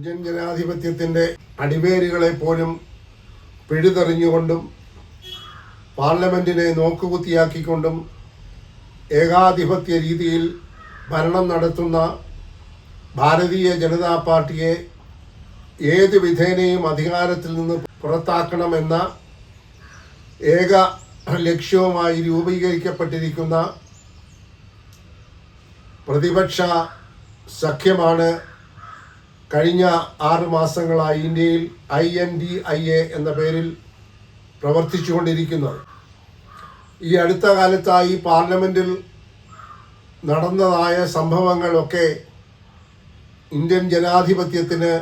Indian ജനാധിപത്യത്തിന്റെ അടിവേരുകളെ പോലും പിഴുതെറിഞ്ഞുകൊണ്ടും പാർലമെന്റിനെ നോക്കുകുത്തിയാക്കിക്കൊണ്ടും ഏകാധിപത്യ രീതിയിൽ ഭരണം നടത്തുന്ന ഭാരതീയ ജനതാ പാർട്ടിയെ ഏത് വിധേനയും അധികാരത്തിൽ നിന്ന് പുറത്താക്കണമെന്ന ഏക ലക്ഷ്യവുമായി രൂപീകരിക്കപ്പെട്ടിരിക്കുന്ന പ്രതിപക്ഷ സഖ്യമാണ് കഴിഞ്ഞ ആറ് മാസങ്ങളായി ഇന്ത്യയിൽ I N D I A എന്ന പേരിൽ പ്രവർത്തിച്ചുകൊണ്ടിരിക്കുന്നത്. ഈ അടുത്ത കാലത്തായി പാർലമെന്റിൽ നടന്നതായ സംഭവങ്ങളൊക്കെ ഇന്ത്യൻ ജനാധിപത്യത്തിന്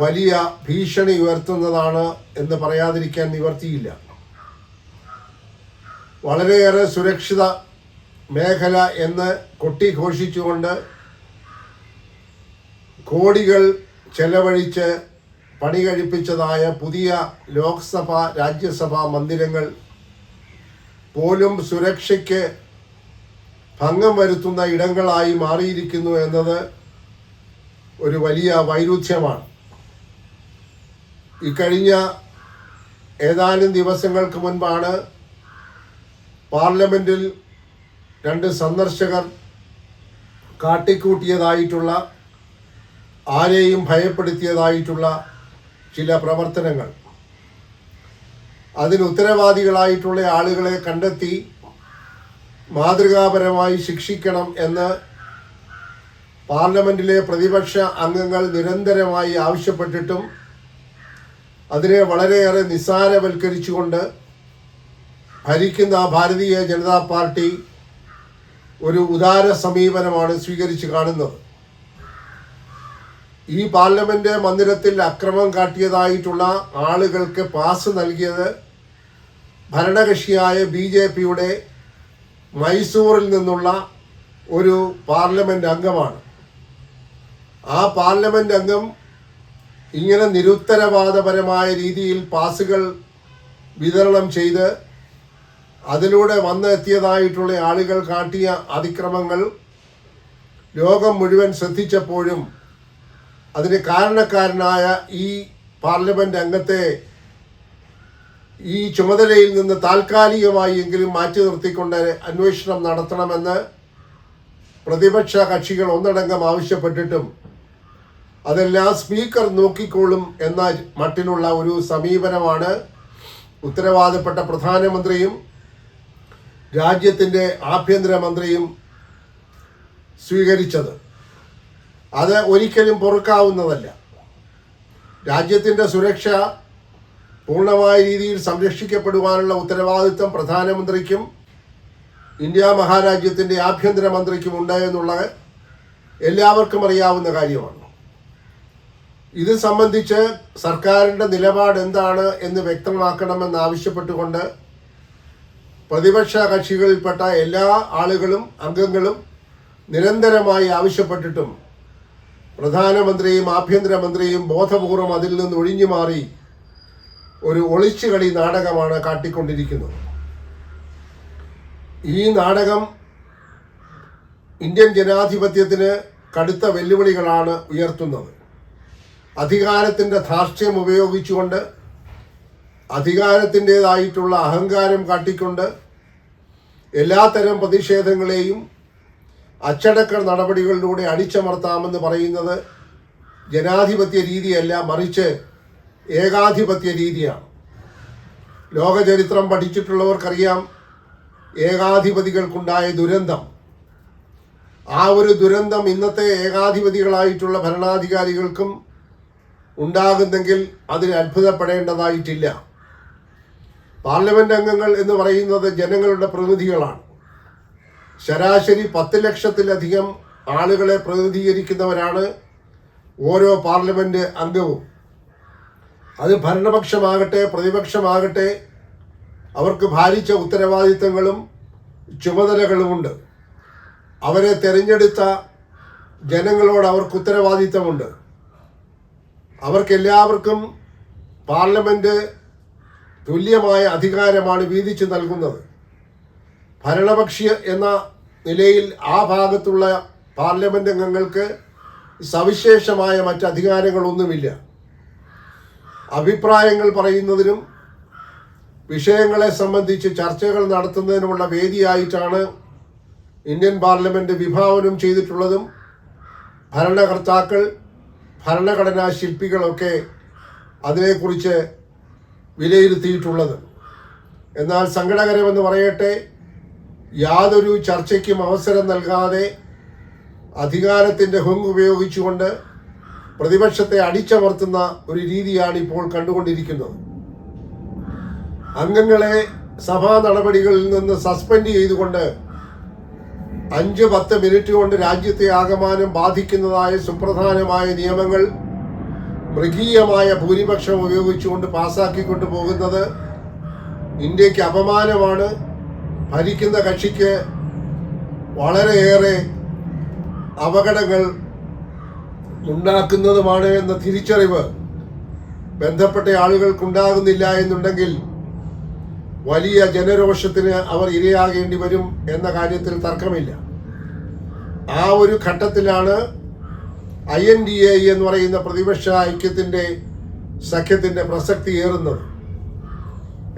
വലിയ ഭീഷണി ഉയർത്തുന്നതാണ് എന്ന് പറയാതിരിക്കാൻ നിവർത്തിയില്ല. വളരെയേറെ സുരക്ഷിത മേഖല എന്ന് കൊട്ടിഘോഷിച്ചുകൊണ്ട് കോടികൾ ചെലവഴിച്ച് പണി കഴിപ്പിച്ചതായ പുതിയ ലോക്സഭ രാജ്യസഭാ മന്ദിരങ്ങൾ പോലും സുരക്ഷയ്ക്ക് ഭംഗം വരുത്തുന്ന ഇടങ്ങളായി മാറിയിരിക്കുന്നു എന്നത് ഒരു വലിയ വൈരുദ്ധ്യമാണ്. ഇക്കഴിഞ്ഞ ഏതാനും ദിവസങ്ങൾക്ക് മുൻപാണ് പാർലമെന്റിൽ രണ്ട് സന്ദർശകർ കാട്ടിക്കൂട്ടിയതായിട്ടുള്ള ആരെയും ഭയപ്പെടുത്തിയതായിട്ടുള്ള ചില പ്രവർത്തനങ്ങൾ. അതിന് ഉത്തരവാദികളായിട്ടുള്ള ആളുകളെ കണ്ടെത്തി മാതൃകാപരമായി ശിക്ഷിക്കണം എന്ന് പാർലമെന്റിലെ പ്രതിപക്ഷ അംഗങ്ങൾ നിരന്തരമായി ആവശ്യപ്പെട്ടിട്ടും അതിനെ വളരെയേറെ നിസ്സാരവൽക്കരിച്ചുകൊണ്ട് ഭരിക്കുന്ന ഭാരതീയ ജനതാ പാർട്ടി ഒരു ഉദാര സമീപനമാണ് സ്വീകരിച്ച് കാണുന്നത്. ഈ പാർലമെന്റ് മന്ദിരത്തിൽ അക്രമം കാട്ടിയതായിട്ടുള്ള ആളുകൾക്ക് പാസ് നൽകിയത് ഭരണകക്ഷിയായ ബി ജെ പിയുടെ മൈസൂറിൽ നിന്നുള്ള ഒരു പാർലമെന്റ് അംഗമാണ്. ആ പാർലമെന്റ് അംഗം ഇങ്ങനെ നിരുത്തരവാദപരമായ രീതിയിൽ പാസുകൾ വിതരണം ചെയ്ത് അതിലൂടെ വന്നെത്തിയതായിട്ടുള്ള ആളുകൾ കാട്ടിയ അതിക്രമങ്ങൾ ലോകം മുഴുവൻ ശ്രദ്ധിച്ചപ്പോഴും അതിന് കാരണക്കാരനായ ഈ പാർലമെന്റ് അംഗത്തെ ഈ ചുമതലയിൽ നിന്ന് താൽക്കാലികമായി എങ്കിലും മാറ്റി നിർത്തിക്കൊണ്ട് അന്വേഷണം നടത്തണമെന്ന് പ്രതിപക്ഷ കക്ഷികൾ ഒന്നടങ്കം ആവശ്യപ്പെട്ടിട്ടും അതെല്ലാം സ്പീക്കർ നോക്കിക്കോളും എന്ന മട്ടിലുള്ള ഒരു സമീപനമാണ് ഉത്തരവാദപ്പെട്ട പ്രധാനമന്ത്രിയും രാജ്യത്തിന്റെ ആഭ്യന്തരമന്ത്രിയും സ്വീകരിച്ചത്. അത് ഒരിക്കലും പൊറുക്കാവുന്നതല്ല. രാജ്യത്തിന്റെ സുരക്ഷ പൂർണമായ രീതിയിൽ സംരക്ഷിക്കപ്പെടുവാനുള്ള ഉത്തരവാദിത്വം പ്രധാനമന്ത്രിക്കും ഇന്ത്യ മഹാരാജ്യത്തിന്റെ ആഭ്യന്തരമന്ത്രിക്കും ഉണ്ട് എന്നുള്ളത് എല്ലാവർക്കും അറിയാവുന്ന കാര്യമാണ്. ഇത് സംബന്ധിച്ച് സർക്കാരിന്റെ നിലപാട് എന്താണ് എന്ന് വ്യക്തമാക്കണമെന്ന് ആവശ്യപ്പെട്ടുകൊണ്ട് പ്രതിപക്ഷ കക്ഷികളിൽപ്പെട്ട എല്ലാ ആളുകളും അംഗങ്ങളും നിരന്തരമായി ആവശ്യപ്പെട്ടിട്ടും പ്രധാനമന്ത്രിയും ആഭ്യന്തരമന്ത്രിയും ബോധപൂർവം അതിൽ നിന്ന് ഒഴിഞ്ഞു മാറി ഒരു ഒളിച്ചുകളി നാടകമാണ് കാട്ടിക്കൊണ്ടിരിക്കുന്നത്. ഈ നാടകം ഇന്ത്യൻ ജനാധിപത്യത്തിന് കടുത്ത വെല്ലുവിളികളാണ് ഉയർത്തുന്നത്. അധികാരത്തിന്റെ ധാർഷ്ട്യം ഉപയോഗിച്ചുകൊണ്ട് അധികാരത്തിന്റെതായിട്ടുള്ള അഹങ്കാരം കാട്ടിക്കൊണ്ട് എല്ലാത്തരം പ്രതിഷേധങ്ങളെയും അച്ചടക്ക നടപടികളിലൂടെ അടിച്ചമർത്താമെന്ന് പറയുന്നത് ജനാധിപത്യ രീതിയല്ല മറിച്ച് ഏകാധിപത്യ രീതിയാണ്. ലോകചരിത്രം പഠിച്ചിട്ടുള്ളവർക്കറിയാം ഏകാധിപതികൾക്കുണ്ടായ ദുരന്തം. ആ ഒരു ദുരന്തം ഇന്നത്തെ ഏകാധിപതികളായിട്ടുള്ള ഭരണാധികാരികൾക്കും ഉണ്ടാകുന്നെങ്കിൽ അതിന് അത്ഭുതപ്പെടേണ്ടതായിട്ടില്ല. പാർലമെന്റ് അംഗങ്ങൾ എന്ന് പറയുന്നത് ജനങ്ങളുടെ പ്രതിനിധികളാണ്. ശരാശരി പത്ത് ലക്ഷത്തിലധികം ആളുകളെ പ്രതിനിധീകരിക്കുന്നവരാണ് ഓരോ പാർലമെന്റ് അംഗവും. അത് ഭരണപക്ഷമാകട്ടെ പ്രതിപക്ഷമാകട്ടെ അവർക്ക് ഭാരിച്ച ഉത്തരവാദിത്തങ്ങളും ചുമതലകളുമുണ്ട്. അവരെ തെരഞ്ഞെടുത്ത ജനങ്ങളോട് അവർക്ക് ഉത്തരവാദിത്തമുണ്ട്. അവർക്കെല്ലാവർക്കും പാർലമെന്റ് തുല്യമായ അധികാരമാണ് വീതിച്ചു നൽകുന്നത്. ഭരണപക്ഷി എന്ന നിലയിൽ ആ ഭാഗത്തുള്ള പാർലമെന്റ് അംഗങ്ങൾക്ക് സവിശേഷമായ മറ്റ് അധികാരങ്ങളൊന്നുമില്ല. അഭിപ്രായങ്ങൾ പറയുന്നതിനും വിഷയങ്ങളെ സംബന്ധിച്ച് ചർച്ചകൾ നടത്തുന്നതിനുമുള്ള വേദിയായിട്ടാണ് ഇന്ത്യൻ പാർലമെന്റ് വിഭാവനം ചെയ്തിട്ടുള്ളതും ഭരണകർത്താക്കൾ ഭരണഘടനാ ശില്പികളൊക്കെ അതിനെക്കുറിച്ച് വിലയിരുത്തിയിട്ടുള്ളത്. എന്നാൽ സങ്കടകരമെന്ന് പറയട്ടെ യാതൊരു ചർച്ചയ്ക്കും അവസരം നൽകാതെ അധികാരത്തിന്റെ ഹുങ് ഉപയോഗിച്ചുകൊണ്ട് പ്രതിപക്ഷത്തെ അടിച്ചമർത്തുന്ന ഒരു രീതിയാണ് ഇപ്പോൾ കണ്ടുകൊണ്ടിരിക്കുന്നത്. അംഗങ്ങളെ സഭാ നടപടികളിൽ നിന്ന് സസ്പെൻഡ് ചെയ്തുകൊണ്ട് അഞ്ച് പത്ത് മിനിറ്റ് കൊണ്ട് രാജ്യത്തെ ആകമാനം ബാധിക്കുന്നതായ സുപ്രധാനമായ നിയമങ്ങൾ മൃഗീയമായ ഭൂരിപക്ഷം ഉപയോഗിച്ചുകൊണ്ട് പാസ്സാക്കിക്കൊണ്ട് പോകുന്നത് ഇന്ത്യയ്ക്ക് അപമാനമാണ്. ഭരിക്കുന്ന കക്ഷിക്ക് വളരെയേറെ അപകടങ്ങൾ ഉണ്ടാക്കുന്നതുമാണ് എന്ന തിരിച്ചറിവ് ബന്ധപ്പെട്ട ആളുകൾക്കുണ്ടാകുന്നില്ല എന്നുണ്ടെങ്കിൽ വലിയ ജനരോഷത്തിന് അവർ ഇരയാകേണ്ടി വരും എന്ന കാര്യത്തിൽ തർക്കമില്ല. ആ ഒരു ഘട്ടത്തിലാണ് ഐ എൻ ഡി എ എന്ന് പറയുന്ന പ്രതിപക്ഷ ഐക്യത്തിന്റെ സഖ്യത്തിന്റെ പ്രസക്തി ഏറുന്നത്.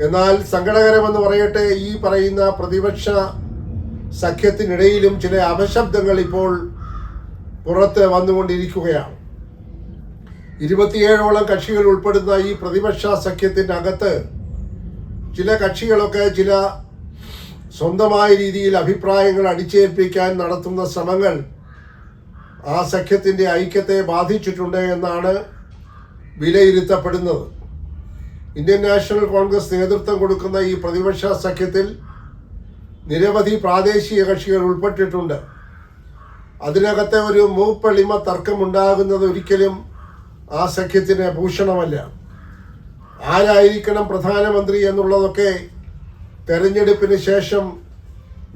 എന്നാൽ സങ്കടകരമെന്ന് പറയട്ടെ ഈ പറയുന്ന പ്രതിപക്ഷ സഖ്യത്തിനിടയിലും ചില അപശബ്ദങ്ങൾ ഇപ്പോൾ പുറത്ത് വന്നുകൊണ്ടിരിക്കുകയാണ്. ഇരുപത്തിയേഴോളം കക്ഷികൾ ഉൾപ്പെടുന്ന ഈ പ്രതിപക്ഷ സഖ്യത്തിന്റെ അകത്ത് ചില കക്ഷികളൊക്കെ ചില സ്വന്തമായ രീതിയിൽ അഭിപ്രായങ്ങൾ അടിച്ചേൽപ്പിക്കാൻ നടത്തുന്ന ശ്രമങ്ങൾ ആ സഖ്യത്തിന്റെ ഐക്യത്തെ ബാധിച്ചിട്ടുണ്ട് എന്നാണ് വിലയിരുത്തപ്പെടുന്നത്. ഇന്ത്യൻ നാഷണൽ കോൺഗ്രസ് നേതൃത്വം കൊടുക്കുന്ന ഈ പ്രതിപക്ഷ സഖ്യത്തിൽ നിരവധി പ്രാദേശിക കക്ഷികൾ ഉൾപ്പെട്ടിട്ടുണ്ട്. അതിനകത്തെ ഒരു മൂപ്പെളിമ തർക്കമുണ്ടാകുന്നത് ഒരിക്കലും ആ സഖ്യത്തിന് ഭൂഷണമല്ല. ആരായിരിക്കണം പ്രധാനമന്ത്രി എന്നുള്ളതൊക്കെ തെരഞ്ഞെടുപ്പിന് ശേഷം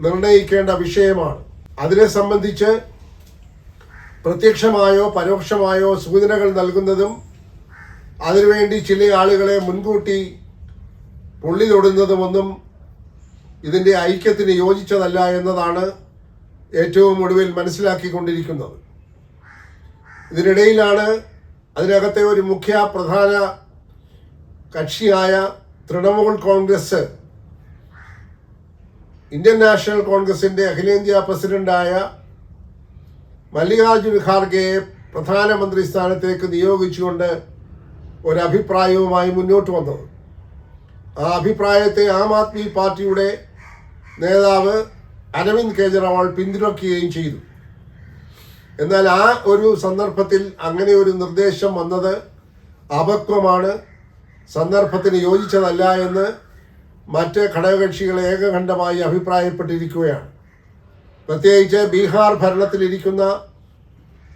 നിർണയിക്കേണ്ട വിഷയമാണ്. അതിനെ സംബന്ധിച്ച് പ്രത്യക്ഷമായോ പരോക്ഷമായോ സൂചനകൾ നൽകുന്നതും അതിനുവേണ്ടി ചില ആളുകളെ മുൻകൂട്ടി പുള്ളി തൊടുന്നതുമൊന്നും ഇതിന്റെ ഐക്യത്തിന് യോജിച്ചതല്ല എന്നതാണ് ഏറ്റവും ഒടുവിൽ മനസ്സിലാക്കിക്കൊണ്ടിരിക്കുന്നത്. ഇതിനിടയിലാണ് അതിനകത്തെ ഒരു മുഖ്യ പ്രധാന കക്ഷിയായ തൃണമൂൽ കോൺഗ്രസ് ഇന്ത്യൻ നാഷണൽ കോൺഗ്രസിന്റെ അഖിലേന്ത്യാ പ്രസിഡന്റായ മല്ലികാർജുൻ ഖാർഗെയെ പ്രധാനമന്ത്രി സ്ഥാനത്തേക്ക് നിയോഗിച്ചുകൊണ്ട് ഒരഭിപ്രായവുമായി മുന്നോട്ട് വന്നത്. ആ അഭിപ്രായത്തെ ആം ആദ്മി പാർട്ടിയുടെ നേതാവ് അരവിന്ദ് കെജ്രിവാൾ പിന്തുണയ്ക്കുകയും ചെയ്തു. എന്നാൽ ആ ഒരു സന്ദർഭത്തിൽ അങ്ങനെ ഒരു നിർദ്ദേശം വന്നത് അപക്വമാണ്. സന്ദർഭത്തിന് യോജിച്ചതല്ല എന്ന് മറ്റ് ഘടകകക്ഷികൾ ഏകകണ്ഠമായി അഭിപ്രായപ്പെട്ടിരിക്കുകയാണ്. പ്രത്യേകിച്ച് ബീഹാർ ഭരണത്തിലിരിക്കുന്ന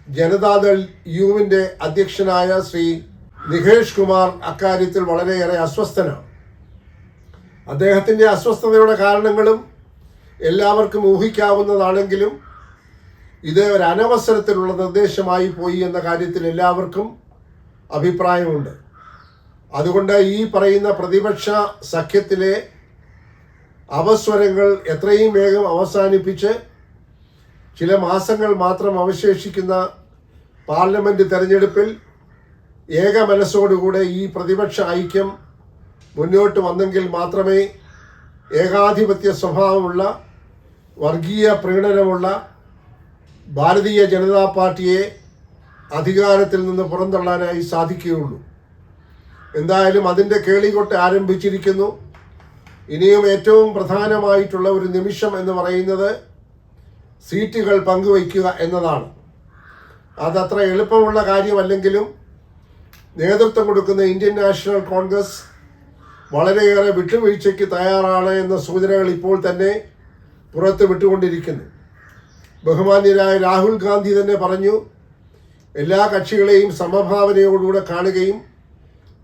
ജനതാദൾ യുവിന്റെ അധ്യക്ഷനായ ശ്രീ നികേഷ് കുമാർ അക്കാര്യത്തിൽ വളരെയേറെ അസ്വസ്ഥനാണ്. അദ്ദേഹത്തിന്റെ അസ്വസ്ഥതയുടെ കാരണങ്ങളും എല്ലാവർക്കും ഊഹിക്കാവുന്നതാണെങ്കിലും ഇത് ഒരു അനവസരത്തിലുള്ള നിർദ്ദേശമായി പോയി എന്ന കാര്യത്തിൽ എല്ലാവർക്കും അഭിപ്രായമുണ്ട്. അതുകൊണ്ട് ഈ പറയുന്ന പ്രതിപക്ഷ സഖ്യത്തിലെ അവസ്വരങ്ങൾ എത്രയും വേഗം അവസാനിപ്പിച്ച് ചില മാസങ്ങൾ മാത്രം അവശേഷിക്കുന്ന പാർലമെന്റ് തെരഞ്ഞെടുപ്പിൽ ഏക മനസ്സോടുകൂടെ ഈ പ്രതിപക്ഷ ഐക്യം മുന്നോട്ട് വന്നെങ്കിൽ മാത്രമേ ഏകാധിപത്യ സ്വഭാവമുള്ള വർഗീയ പ്രീണനമുള്ള ഭാരതീയ ജനതാ പാർട്ടിയെ അധികാരത്തിൽ നിന്ന് പുറന്തള്ളാനായി സാധിക്കുകയുള്ളൂ. എന്തായാലും അതിന്റെ കേളികൊട്ട് ആരംഭിച്ചിരിക്കുന്നു. ഇനിയും ഏറ്റവും പ്രധാനമായിട്ടുള്ള ഒരു നിമിഷം എന്ന് പറയുന്നത് സീറ്റുകൾ പങ്കുവയ്ക്കുക എന്നതാണ്. അതത്ര എളുപ്പമുള്ള കാര്യമല്ലെങ്കിലും നേതൃത്വം കൊടുക്കുന്ന ഇന്ത്യൻ നാഷണൽ കോൺഗ്രസ് വളരെയേറെ വിട്ടുവീഴ്ചയ്ക്ക് തയ്യാറാണ് എന്ന സൂചനകൾ ഇപ്പോൾ തന്നെ പുറത്ത് വിട്ടുകൊണ്ടിരിക്കുന്നു. ബഹുമാന്യരായ രാഹുൽ ഗാന്ധി തന്നെ പറഞ്ഞു എല്ലാ കക്ഷികളെയും സമഭാവനയോടുകൂടെ കാണുകയും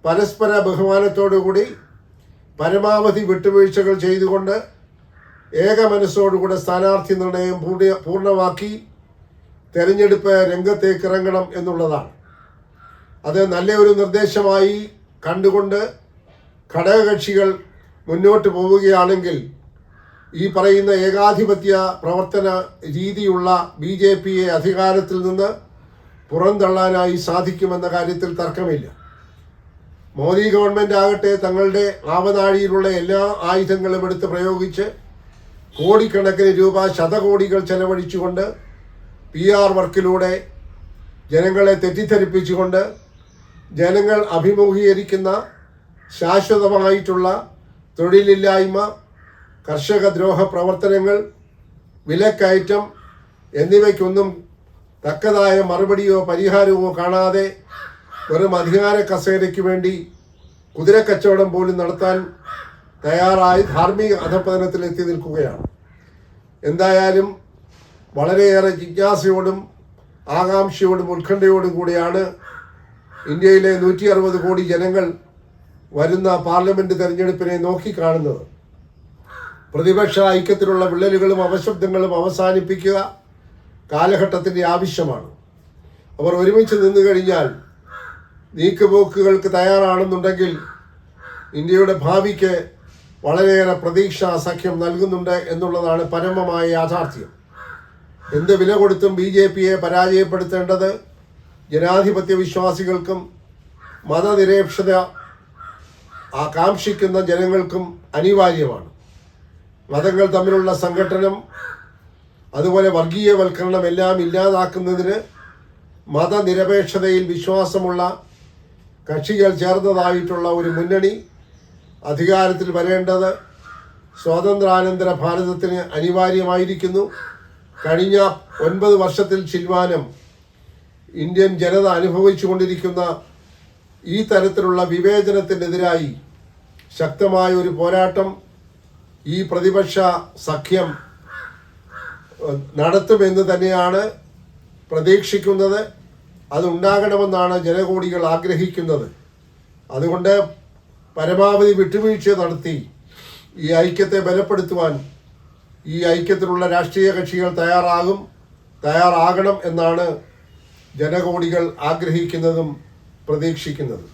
പരസ്പര ബഹുമാനത്തോടുകൂടി പരമാവധി വിട്ടുവീഴ്ചകൾ ചെയ്തുകൊണ്ട് ഏക മനസ്സോടുകൂടെ സ്ഥാനാർത്ഥി നിർണയം പൂർണ പൂർണമാക്കി തെരഞ്ഞെടുപ്പ് രംഗത്തേക്ക് ഇറങ്ങണം എന്നുള്ളതാണ്. അത് നല്ല ഒരു നിർദ്ദേശമായി കണ്ടുകൊണ്ട് ഘടകകക്ഷികൾ മുന്നോട്ട് പോവുകയാണെങ്കിൽ ഈ പറയുന്ന ഏകാധിപത്യ പ്രവർത്തന രീതിയുള്ള ബി ജെ പിയെ അധികാരത്തിൽ നിന്ന് പുറന്തള്ളാനായി സാധിക്കുമെന്ന കാര്യത്തിൽ തർക്കമില്ല. മോദി ഗവൺമെന്റ് ആകട്ടെ തങ്ങളുടെ ആവനാഴിയിലുള്ള എല്ലാ ആയുധങ്ങളും എടുത്ത് പ്രയോഗിച്ച് കോടിക്കണക്കിന് രൂപ ശതകോടികൾ ചെലവഴിച്ചുകൊണ്ട് പി ആർ വർക്കിലൂടെ ജനങ്ങളെ തെറ്റിദ്ധരിപ്പിച്ചുകൊണ്ട് ജനങ്ങൾ അഭിമുഖീകരിക്കുന്ന ശാശ്വതമായിട്ടുള്ള തൊഴിലില്ലായ്മ കർഷകദ്രോഹ പ്രവർത്തനങ്ങൾ വിലക്കയറ്റം എന്നിവയ്ക്കൊന്നും തക്കതായ മറുപടിയോ പരിഹാരമോ കാണാതെ വെറും അധികാര കസേരയ്ക്ക് വേണ്ടി കുതിരക്കച്ചവടം പോലും നടത്താൻ തയ്യാറായി ധാർമ്മിക അധപ്പതനത്തിൽ എത്തി നിൽക്കുകയാണ്. എന്തായാലും വളരെയേറെ ജിജ്ഞാസയോടും ആകാംക്ഷയോടും ഉത്കണ്ഠയോടും കൂടിയാണ് ഇന്ത്യയിലെ നൂറ്റി അറുപത് കോടി ജനങ്ങൾ വരുന്ന പാർലമെന്റ് തെരഞ്ഞെടുപ്പിനെ നോക്കിക്കാണുന്നത്. പ്രതിപക്ഷ ഐക്യത്തിലുള്ള വിള്ളലുകളും അവശബ്ദങ്ങളും അവസാനിപ്പിക്കുക കാലഘട്ടത്തിന്റെ ആവശ്യമാണ്. അവർ ഒരുമിച്ച് നിന്നു കഴിഞ്ഞാൽ നീക്കുപോക്കുകൾക്ക് തയ്യാറാണെന്നുണ്ടെങ്കിൽ ഇന്ത്യയുടെ ഭാവിക്ക് വളരെയേറെ പ്രതീക്ഷ സഖ്യം നൽകുന്നുണ്ട് എന്നുള്ളതാണ് പരമമായ യാഥാർത്ഥ്യം. എന്ത് വില കൊടുത്തും ബി ജെ പിയെ പരാജയപ്പെടുത്തേണ്ടത് ജനാധിപത്യ വിശ്വാസികൾക്കും മതനിരപേക്ഷത ആകാംക്ഷിക്കുന്ന ജനങ്ങൾക്കും അനിവാര്യമാണ്. മതങ്ങൾ തമ്മിലുള്ള സംഘടനം അതുപോലെ വർഗീയവൽക്കരണം എല്ലാം ഇല്ലാതാക്കുന്നതിന് മതനിരപേക്ഷതയിൽ വിശ്വാസമുള്ള കക്ഷികൾ ചേർന്നതായിട്ടുള്ള ഒരു മുന്നണി അധികാരത്തിൽ വരേണ്ടത് സ്വാതന്ത്ര്യാനന്തര ഭാരതത്തിന് അനിവാര്യമായിരിക്കുന്നു. കഴിഞ്ഞ ഒൻപത് വർഷത്തിൽ ചിൽവാനം ഇന്ത്യൻ ജനത അനുഭവിച്ചുകൊണ്ടിരിക്കുന്ന ഈ തരത്തിലുള്ള വിവേചനത്തിനെതിരായി ശക്തമായ ഒരു പോരാട്ടം ഈ പ്രതിപക്ഷ സഖ്യം നടത്തുമെന്ന് തന്നെയാണ് പ്രതീക്ഷിക്കുന്നത്. അതുണ്ടാകണമെന്നാണ് ജനകോടികൾ ആഗ്രഹിക്കുന്നത്. അതുകൊണ്ട് പരമാവധി വിട്ടുവീഴ്ച നടത്തി ഈ ഐക്യത്തെ ബലപ്പെടുത്തുവാൻ ഈ ഐക്യത്തിലുള്ള രാഷ്ട്രീയ കക്ഷികൾ തയ്യാറാകും തയ്യാറാകണം എന്നാണ് ജനകോടികൾ ആഗ്രഹിക്കുന്നതും പ്രതീക്ഷിക്കുന്നതും.